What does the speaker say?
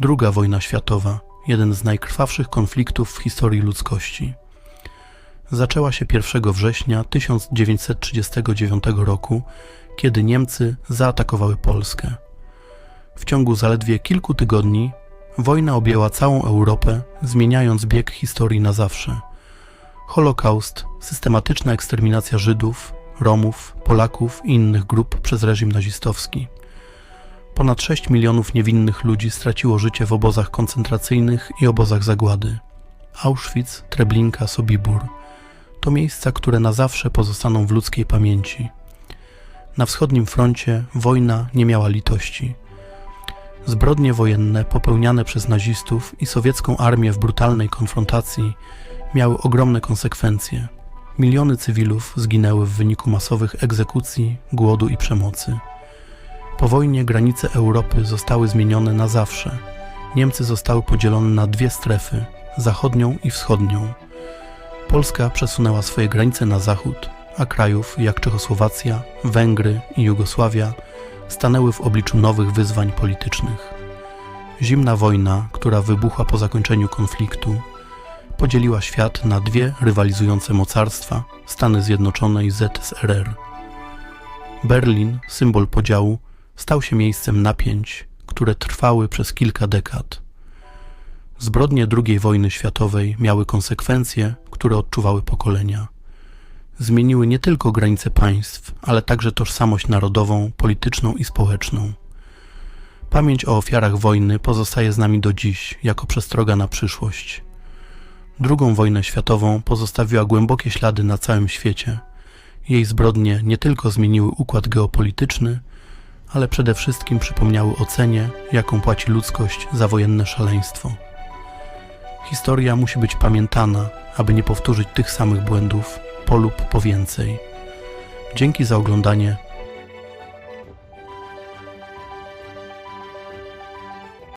Druga wojna światowa, jeden z najkrwawszych konfliktów w historii ludzkości. Zaczęła się 1 września 1939 roku, kiedy Niemcy zaatakowały Polskę. W ciągu zaledwie kilku tygodni wojna objęła całą Europę, zmieniając bieg historii na zawsze. Holokaust, systematyczna eksterminacja Żydów, Romów, Polaków i innych grup przez reżim nazistowski. Ponad 6 milionów niewinnych ludzi straciło życie w obozach koncentracyjnych i obozach zagłady. Auschwitz, Treblinka, Sobibór to miejsca, które na zawsze pozostaną w ludzkiej pamięci. Na wschodnim froncie wojna nie miała litości. Zbrodnie wojenne popełniane przez nazistów i sowiecką armię w brutalnej konfrontacji miały ogromne konsekwencje. Miliony cywilów zginęły w wyniku masowych egzekucji, głodu i przemocy. Po wojnie granice Europy zostały zmienione na zawsze. Niemcy zostały podzielone na dwie strefy zachodnią i wschodnią. Polska przesunęła swoje granice na zachód, a krajów jak Czechosłowacja, Węgry i Jugosławia stanęły w obliczu nowych wyzwań politycznych. Zimna wojna, która wybuchła po zakończeniu konfliktu, podzieliła świat na dwie rywalizujące mocarstwa Stany Zjednoczone i ZSRR. Berlin, symbol podziału, stał się miejscem napięć, które trwały przez kilka dekad. Zbrodnie II wojny światowej miały konsekwencje, które odczuwały pokolenia. Zmieniły nie tylko granice państw, ale także tożsamość narodową, polityczną i społeczną. Pamięć o ofiarach wojny pozostaje z nami do dziś jako przestroga na przyszłość. Drugą wojnę światową pozostawiła głębokie ślady na całym świecie. Jej zbrodnie nie tylko zmieniły układ geopolityczny, ale przede wszystkim przypomniały o cenie, jaką płaci ludzkość za wojenne szaleństwo. Historia musi być pamiętana, aby nie powtórzyć tych samych błędów po lub po więcej. Dzięki za oglądanie